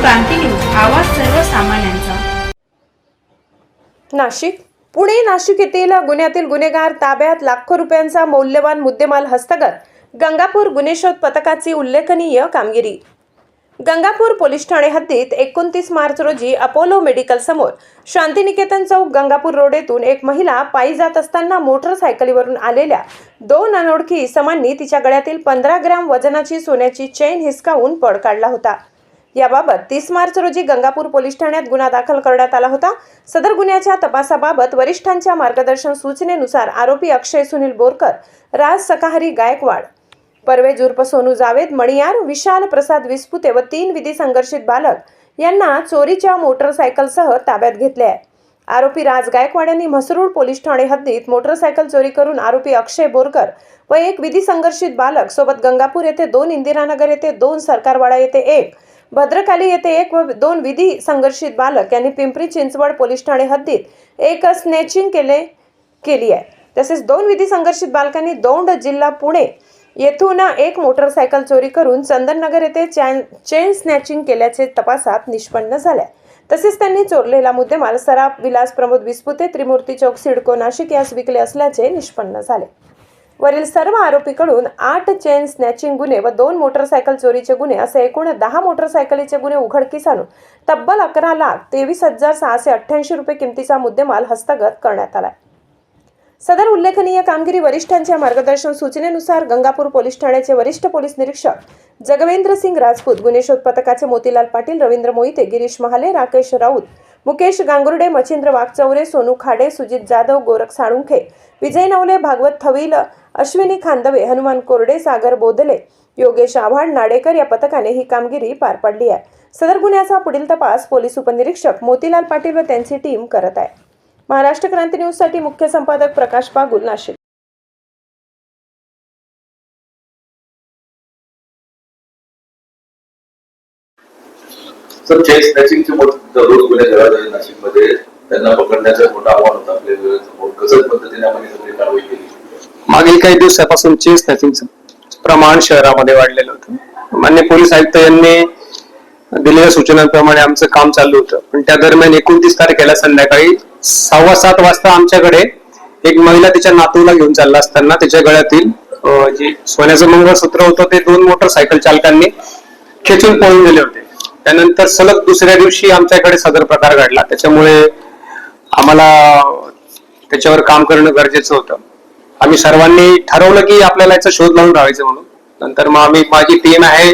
क्रांती news आवाज सर्वसामान्यांचा. नाशिक. पुणे नाशिक येथील गुन्ह्यातील गुन्हेगार ताब्यात लाखो रुपयांचा मौल्यवान मुद्देमाल हस्तगत. गंगापूर गुन्हे शोध पथकाची उल्लेखनीय कामगिरी. गंगापूर पोलीस ठाणे हद्दीत एकोणतीस मार्च रोजी अपोलो मेडिकल समोर शांतिनिकेतन चौक गंगापूर रोड येथून एक महिला पायी जात असताना मोटरसायकलीवरून आलेल्या दोन अनोळखी इसमांनी तिच्या गळ्यातील पंधरा ग्रॅम वजनाची सोन्याची चेन हिसकावून पळ काढला होता. याबाबत तीस मार्च रोजी गंगापूर पोलीस ठाण्यात गुन्हा दाखल करण्यात आला होता. सदर गुन्ह्याच्या तपासाबाबत वरिष्ठांच्या मार्गदर्शन सूचनेनुसार आरोपी अक्षय सुनील बोरकर राज सकाहरी गायकवाड परवेज उर्फ सोनू जावेद मणियार विशाल प्रसाद विस्पुते व तीन विधी संघर्षित बालक यांना चोरीच्या मोटरसायकलसह ताब्यात घेतले आहे. आरोपी राज गायकवाड यांनी म्हसरूळ पोलीस ठाणे हद्दीत मोटरसायकल चोरी करून आरोपी अक्षय बोरकर व एक विधी संघर्षित बालक सोबत गंगापूर येथे दोन इंदिरानगर येथे दोन सरकारवाडा येथे एक भद्रकाली येथे एक व दोन विधी संघर्षित बालक यांनी पिंपरी चिंचवड पोलीस ठाणे हद्दीत एक स्नॅचिंग केले केली आहे. तसेच दोन विधी संघर्षित बालकांनी दौंड जिल्हा पुणे येथून एक मोटरसायकल चोरी करून चंदननगर येथे चॅन चेन स्नॅचिंग केल्याचे तपासात निष्पन्न झाले. तसेच त्यांनी चोरलेला मुद्देमाल सराफ विलास प्रमोद विस्पुते त्रिमूर्ती चौक सिडको नाशिक यास विकले असल्याचे निष्पन्न झाले. वरील सर्व आरोपीकडून आठ चेन स्नॅचिंग गुन्हे व दोन मोटरसायकल चोरीचे गुन्हे असे एकूण दहा मोटरसायकलीचे गुन्हे उघडकीस आणून तब्बल अकरा लाख तेवीस हजार सहाशे अठ्ठ्याऐंशी रुपये किमतीचा मुद्देमाल हस्तगत करण्यात आला सदर उल्लेखनीय कामगिरी वरिष्ठांच्या मार्गदर्शन सूचनेनुसार गंगापूर पोलीस ठाण्याचे वरिष्ठ पोलीस निरीक्षक जगवेंद्र सिंग राजपूत गुन्हे शोध पथकाचे मोतीलाल पाटील रवींद्र मोहिते गिरीश महाले राकेश राऊत मुकेश गांगुर्डे मच्छिंद्र वाघचौरे सोनू खाडे सुजित जाधव गोरख साळुंखे विजय नवले भागवत थविल अश्विनी खांदवे हनुमान कोरडे सागर बोधले योगेश आव्हाड नाडेकर या पथकाने ही कामगिरी पार पाडली आहे. सदर गुन्ह्याचा पुढील तपास पोलीस उपनिरीक्षक मोतीलाल पाटील व त्यांची टीम करत आहे. महाराष्ट्र क्रांती न्यूजसाठी मुख्य संपादक प्रकाश पागुल नाशिक. सर चेस स्नॅचिंगचे मोठे रोज गुन्हे घडत नाशिकमध्ये त्यांना पकडण्याचं मोठं आव्हान होतं आपल्या कसं पद्धतीने आपण सगळी कारवाई केली? मागील काही दिवसापासून चेस स्नॅचिंगचं प्रमाण शहरामध्ये वाढलेलं होतं. मान्य पोलीस आयुक्त यांनी दिलेल्या सूचनांप्रमाणे आमचं काम चालू होतं. पण त्या दरम्यान एकोणतीस तारखेला संध्याकाळी सव्वा सात वाजता आमच्याकडे एक महिला तिच्या नातूला घेऊन चालला असताना तिच्या गळ्यातील जे सोन्याचं मंगळसूत्र होतं ते दोन मोटरसायकल चालकांनी खेचून पळून दिले होते. त्यानंतर सलग दुसऱ्या दिवशी आमच्याकडे सदर प्रकार घडला. त्याच्यामुळे आम्हाला त्याच्यावर काम करणं गरजेचं होतं. आम्ही सर्वांनी ठरवलं की आपल्याला याचा शोध लावून राहायचं म्हणून. नंतर मग आम्ही माझी पीएम आहे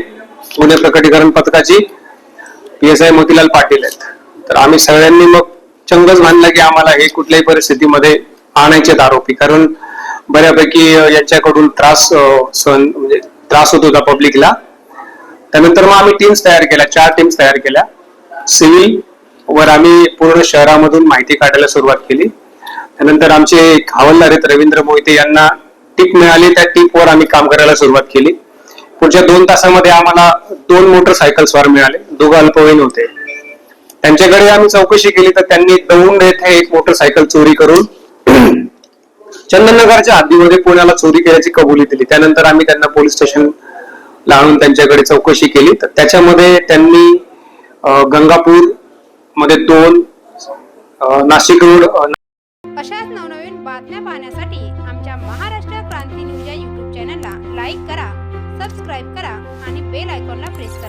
पुणे प्रकटीकरण पथकाची. P S I Motilal Patil आहेत. तर आम्ही सगळ्यांनी मग चंगच मानलं की आम्हाला हे कुठल्याही परिस्थितीमध्ये आणायचे आरोपी. कारण बऱ्यापैकी यांच्याकडून त्रास सहन म्हणजे त्रास होत होता पब्लिकला त्यानंतर मग आम्ही टीम्स तयार केल्या चार टीम्स तयार केल्या. सिव्हिल वर आम्ही पूर्ण शहरामधून माहिती काढायला सुरुवात केली. त्यानंतर आमचे एक हवालदार आहेत रवींद्र मोहिते यांना टीप मिळाली. त्या टीपवर आम्ही काम करायला सुरुवात केली. पुढच्या दोन तासामध्ये आम्हाला दोन मोटरसायकल स्वार मिळाले. दोघं अल्पवयीन होते. त्यांच्याकडे आम्ही चौकशी केली तर त्यांनी दौंड येथे एक मोटरसायकल चोरी करून चंदननगरच्या हद्दीमध्ये पुण्याला चोरी केल्याची कबुली दिली. त्यानंतर आम्ही त्यांना पोलीस स्टेशन आणून त्यांच्याकडे चौकशी केली. तर त्याच्यामध्ये त्यांनी गंगापूरमध्ये दोन नाशिक रोड अशाच नवनवीन बातम्या पाहण्यासाठी आमच्या महाराष्ट्र क्रांती न्यूज या युट्यूब चॅनलला लाईक करा सबस्क्राईब करा आणि बेल आयकॉनला प्रेस करा.